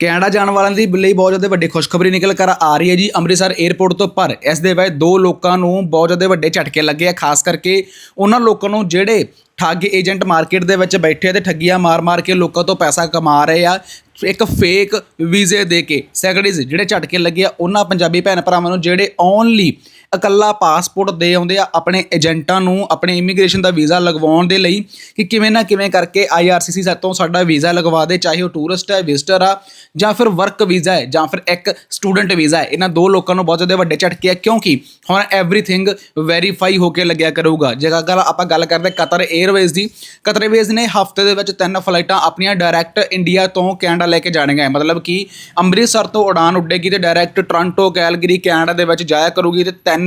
Canada ਜਾਣ ਵਾਲਿਆਂ ਦੀ ਲਈ ਬਹੁਤ ਜ਼ਿਆਦਾ ਵੱਡੀ ਖੁਸ਼ਖਬਰੀ ਨਿਕਲ ਕਰ ਆ ਰਹੀ ਹੈ ਜੀ। ਅੰਮ੍ਰਿਤਸਰ 에ਅਰਪੋਰਟ ਤੋਂ ਪਰ ਇਸ ਦੇ ਵਿੱਚ ਦੋ ਲੋਕਾਂ ਨੂੰ ਬਹੁਤ ਜ਼ਿਆਦਾ ਵੱਡੇ ਝਟਕੇ ਲੱਗੇ ਆ, ਖਾਸ ਕਰਕੇ ਉਹਨਾਂ ਲੋਕਾਂ ਨੂੰ ਜਿਹੜੇ ਠੱਗ ਏਜੰਟ ਮਾਰਕੀਟ ਦੇ ਵਿੱਚ ਬੈਠੇ ਆ ਤੇ ਠੱਗੀਆਂ ਮਾਰ-ਮਾਰ ਕੇ ਲੋਕਾਂ ਤੋਂ ਪੈਸਾ ਕਮਾ ਰਹੇ ਆ। ਇੱਕ ਫੇਕ ਵੀਜ਼ੇ ਦੇ ਕੇ ਸੈਕੰਡਰੀਜ਼ ਜਿਹੜੇ ਝਟਕੇ ਲੱਗੇ ਆ, ਉਹਨਾਂ ਪੰਜਾਬੀ ਭੈਣ ਭਰਾਵਾਂ ਨੂੰ ਜਿਹੜੇ ਓਨਲੀ ਇਕੱਲਾ ਪਾਸਪੋਰਟ ਦੇ ਆਉਂਦੇ ਆ ਆਪਣੇ ਏਜੰਟਾਂ ਨੂੰ, ਆਪਣੇ ਇਮੀਗ੍ਰੇਸ਼ਨ ਦਾ ਵੀਜ਼ਾ ਲਗਵਾਉਣ ਦੇ ਲਈ ਕਿ ਕਿਵੇਂ ਨਾ ਕਿਵੇਂ ਕਰਕੇ ਆਈਆਰਸੀਸੀ ਸਾਤੋਂ ਸਾਡਾ ਵੀਜ਼ਾ ਲਗਵਾ ਦੇ, ਚਾਹੇ ਉਹ ਟੂਰਿਸਟ ਹੈ ਵਿਜ਼ਟਰ ਆ, ਜਾਂ ਫਿਰ ਵਰਕ ਵੀਜ਼ਾ ਹੈ, ਜਾਂ ਫਿਰ ਇੱਕ ਸਟੂਡੈਂਟ ਵੀਜ਼ਾ ਹੈ। ਇਹਨਾਂ ਦੋ ਲੋਕਾਂ ਨੂੰ ਬਹੁਤ ਜ਼ਿਆਦਾ ਵੱਡੇ ਝਟਕੇ ਆ, ਕਿਉਂਕਿ ਹੁਣ ਐਵਰੀਥਿੰਗ ਵੈਰੀਫਾਈ ਹੋ ਕੇ ਲੱਗਿਆ ਕਰੂਗਾ। ਜੇਕਰ ਆਪਾਂ ਗੱਲ ਕਰਦੇ ਕਤਰ 에ਅਰਵੇਜ਼ ਦੀ ਕਤਰ 에ਅਰਵੇਜ਼ ਨੇ ਹਫ਼ਤੇ ਦੇ ਵਿੱਚ ਤਿੰਨ ਫਲਾਈਟਾਂ ਆਪਣੀਆਂ ਡਾਇਰੈਕਟ ਇੰਡੀਆ ਤੋਂ ਕੈਨੇਡਾ ਲੈ ਕੇ ਜਾਣਗੀਆਂ ਮਤਲਬ ਕਿ ਅੰਮ੍ਰਿਤਸਰ ਤੋਂ ਉਡਾਨ ਉੱਡੇਗੀ ਤੇ ਡਾਇਰੈਕਟ ਟੋਰਾਂਟੋ ਕੈਲਗਰੀ ਕੈਨੇਡਾ ਦੇ ਵਿੱਚ ਜਾਇਆ ਕਰੂਗੀ ਤੇ ਤਿੰਨ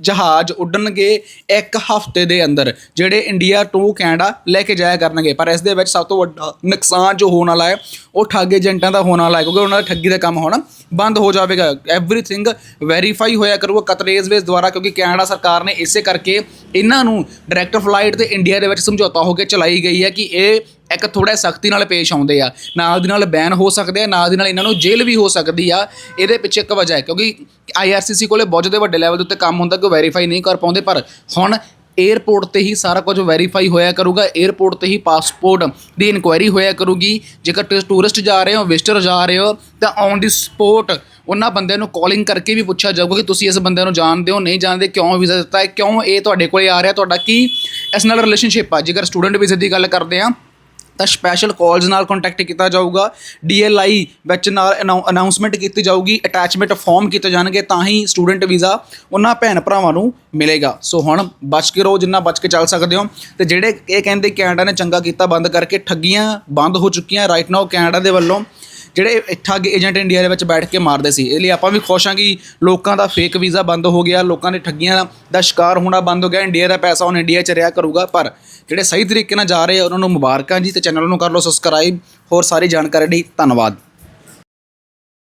ਜਹਾਜ਼ ਉੱਡਣਗੇ ਇੱਕ ਹਫ਼ਤੇ ਦੇ ਅੰਦਰ, ਜਿਹੜੇ ਇੰਡੀਆ ਟੂ ਕੈਨੇਡਾ ਲੈ ਕੇ ਜਾਇਆ ਕਰਨਗੇ। ਪਰ ਇਸ ਦੇ ਵਿੱਚ ਸਭ ਤੋਂ ਵੱਡਾ ਨੁਕਸਾਨ ਜੋ ਹੋਣ ਵਾਲਾ ਹੈ, ਉਹ ਠੱਗ ਏਜੰਟਾਂ ਦਾ ਹੋਣ ਵਾਲਾ ਹੈ, ਕਿਉਂਕਿ ਉਹਨਾਂ ਦਾ ਠੱਗੀ ਦਾ ਕੰਮ ਹੋਣਾ ਬੰਦ ਹੋ ਜਾਵੇਗਾ। ਐਵਰੀਥਿੰਗ ਵੈਰੀਫਾਈ ਹੋਇਆ ਕਰੂਗਾ ਕਤਰ ਏਅਰਵੇਜ਼ ਦੁਆਰਾ, ਕਿਉਂਕਿ ਕੈਨੇਡਾ ਸਰਕਾਰ ਨੇ ਇਸੇ ਕਰਕੇ ਇਹਨਾਂ ਨੂੰ ਡਾਇਰੈਕਟ ਫਲਾਈਟ ਤੇ ਇੰਡੀਆ ਦੇ ਵਿੱਚ ਸਮਝੌਤਾ ਹੋ ਕੇ ਚਲਾਈ ਗਈ ਹੈ ਕਿ ਇਹ ਇੱਕ ਥੋੜਾ ਸਖਤੀ ਨਾਲ ਪੇਸ਼ ਆਉਂਦੇ ਆ। ਨਾਲ ਦੀ ਨਾਲ ਬੈਨ ਹੋ ਸਕਦੇ ਆ ਨਾਲ ਦੀ ਨਾਲ ਇਹਨਾਂ ਨੂੰ ਜੇਲ੍ਹ ਵੀ ਹੋ ਸਕਦੀ ਆ। ਇਹਦੇ ਪਿੱਛੇ ਇੱਕ ਵਜ੍ਹਾ ਹੈ, ਕਿਉਂਕਿ ਆਈਆਰਸੀਸੀ ਕੋਲੇ ਬਹੁਤ ਜ਼ਿਆਦਾ ਵੱਡੇ ਲੈਵਲ ਦੇ ਉੱਤੇ ਕੰਮ ਹੁੰਦਾ ਕਿ ਵੈਰੀਫਾਈ ਨਹੀਂ ਕਰ ਪਾਉਂਦੇ, ਪਰ ਹੁਣ 에ਅਰਪੋਰਟ ਤੇ ਹੀ ਸਾਰਾ ਕੁਝ ਵੈਰੀਫਾਈ ਹੋਇਆ ਕਰੂਗਾ। 에ਅਰਪੋਰਟ ਤੇ ਹੀ ਪਾਸਪੋਰਟ ਦੀ ਇਨਕੁਆਇਰੀ ਹੋਇਆ ਕਰੂਗੀ। ਜੇਕਰ ਟੂਰਿਸਟ ਜਾ ਰਹੇ ਹੋ ਵਿਜ਼ਟਰ ਜਾ ਰਹੇ ਹੋ, ਤਾਂ ਔਨ ਦੀ ਸਪੋਟ ਉਹਨਾਂ ਬੰਦਿਆਂ ਨੂੰ ਕਾਲਿੰਗ ਕਰਕੇ ਵੀ ਪੁੱਛਿਆ ਜਾਊਗਾ ਕਿ ਤੁਸੀਂ ਇਸ ਬੰਦੇ ਨੂੰ ਜਾਣਦੇ ਹੋ, ਨਹੀਂ ਜਾਣਦੇ, ਕਿਉਂ ਵੀਜ਼ਾ ਦਿੱਤਾ ਹੈ, ਕਿਉਂ ਇਹ ਤੁਹਾਡੇ ਕੋਲੇ ਆ ਰਿਹਾ, ਤੁਹਾਡਾ ਕੀ ਇਸ ਨਾਲ ਰਿਲੇਸ਼ਨਸ਼ਿਪ ਆ। ਜੇਕਰ ਸਟੂਡੈਂਟ ਵੀਜ਼ੇ ਦੀ ਗੱਲ ਕਰਦੇ ਆ ਤਾਂ ਸਪੈਸ਼ਲ ਕਾਲਸ ਨਾਲ ਕੰਟੈਕਟ ਕੀਤਾ ਜਾਊਗਾ। ਡੀਐਲਆਈ ਵਿੱਚ ਨਾਲ ਅਨਾਉਂਸਮੈਂਟ ਕੀਤੀ ਜਾਊਗੀ ਅਟੈਚਮੈਂਟ ਫਾਰਮ ਕੀਤੇ ਜਾਣਗੇ, ਤਾਂ ਹੀ ਸਟੂਡੈਂਟ ਵੀਜ਼ਾ ਉਹਨਾਂ ਭੈਣ ਭਰਾਵਾਂ ਨੂੰ ਮਿਲੇਗਾ। ਸੋ ਹੁਣ ਬਚ ਕੇ ਰਹੋ, ਜਿੰਨਾ ਬਚ ਕੇ ਚੱਲ ਸਕਦੇ ਹੋ। ਤੇ ਜਿਹੜੇ ਇਹ ਕਹਿੰਦੇ ਕੈਨੇਡਾ ਨੇ ਚੰਗਾ ਕੀਤਾ ਬੰਦ ਕਰਕੇ, ਠੱਗੀਆਂ ਬੰਦ ਹੋ ਚੁੱਕੀਆਂ ਰਾਈਟ ਨਾਓ ਕੈਨੇਡਾ ਦੇ ਵੱਲੋਂ। ਜਿਹੜੇ ਠੱਗ ਏਜੰਟ ਇੰਡੀਆ ਦੇ ਵਿੱਚ ਬੈਠ ਕੇ ਮਾਰਦੇ ਸੀ। ਇਸ ਲਈ ਆਪਾਂ ਵੀ ਖੁਸ਼ ਹਾਂ ਕਿ ਲੋਕਾਂ ਦਾ ਫੇਕ ਵੀਜ਼ਾ ਬੰਦ ਹੋ ਗਿਆ, ਲੋਕਾਂ ਦੇ ਠੱਗੀਆਂ ਦਾ ਸ਼ਿਕਾਰ ਹੋਣਾ ਬੰਦ ਹੋ ਗਿਆ ਇੰਡੀਆ ਦਾ ਪੈਸਾ ਹੁਣ ਇੰਡੀਆ 'ਚ ਰਿਹਾ ਕਰੂਗਾ। ਪਰ ਜਿਹੜੇ ਸਹੀ ਤਰੀਕੇ ਨਾਲ ਜਾ ਰਹੇ ਉਹਨਾਂ ਨੂੰ ਮੁਬਾਰਕਾਂ ਜੀ ਤੇ ਚੈਨਲ ਨੂੰ ਕਰ ਲਓ ਸਬਸਕ੍ਰਾਈਬ ਹੋਰ ਸਾਰੀ ਜਾਣਕਾਰੀ ਲਈ ਧੰਨਵਾਦ।